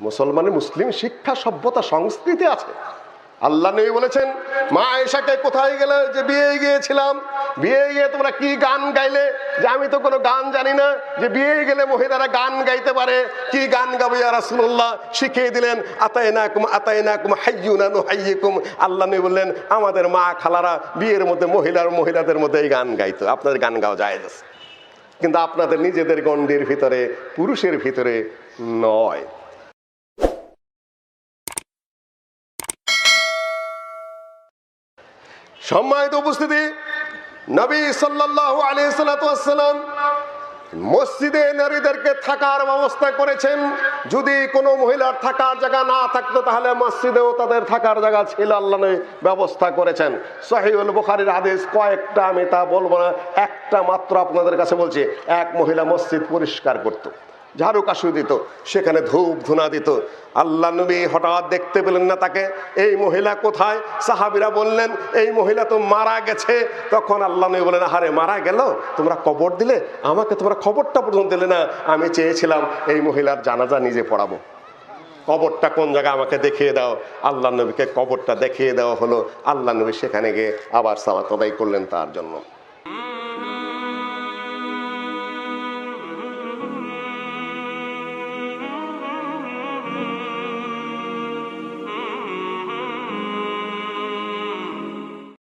মুসলমানের মুসলিম শিক্ষা, সভ্যতা, সংস্কৃতি আছে। আল্লাহ নবী বলেছেন, মা আয়েশাকে কোথায় গেলে যে বিয়ে গিয়েছিলাম? বিয়ে গিয়ে তোমরা কি গান গাইলে? যে আমি তো কোনো গান জানি না। যে বিয়ে গেলে মহিলারা গান গাইতে পারে। কি গান গাবো ইয়া রাসূলুল্লাহ? শিখিয়ে দিলেন আতাইনাকুম আতাইনাকুম হাইয়ুনা নুহাইয়িকুম। আল্লাহ নবী বললেন, আমাদের মা খালারা বিয়ের মধ্যে মহিলার, মহিলাদের মধ্যে এই গান গাইতো। আপনাদের গান গাওয়া যায় কিন্তু আপনাদের নিজেদের গণ্ডির ভিতরে, পুরুষের ভিতরে নয়। সম্মানিত উপস্থিতি, নবী সাল্লাল্লাহু আলাইহি সাল্লাম মসজিদে নারীদেরকে থাকার ব্যবস্থা করেছেন। যদি কোনো মহিলার থাকার জায়গা না থাকতো, তাহলে মসজিদেও তাদের থাকার জায়গা ছিল আল্লাহ ব্যবস্থা করেছেন। সহিউল বুখারীর আদেশ কয়েকটা, আমি তা বলব না, একটা মাত্র আপনাদের কাছে বলছি, এক মহিলা মসজিদ পরিষ্কার করতো। ঝাড়ু কাশু দিত, সেখানে ধূপ ধুনা দিত। আল্লাহ নবী হঠাৎ দেখতে পেলেন না তাকে। এই মহিলা কোথায়? সাহাবিরা বললেন, এই মহিলা তো মারা গেছে। তখন আল্লাহ নবী বলেন আরে মারা গেল? তোমরা কবর দিলে? আমাকে তোমরা খবরটা পর্যন্ত দিলে না? আমি চেয়েছিলাম এই মহিলার জানাজা নিজে পড়াবো। কবরটা কোন জায়গায় আমাকে দেখিয়ে দাও? আল্লাহ নবীকে কবরটা দেখিয়ে দেওয়া হলো। আল্লাহ নবী সেখানে গিয়ে আবার সালাত করলেন তার জন্য।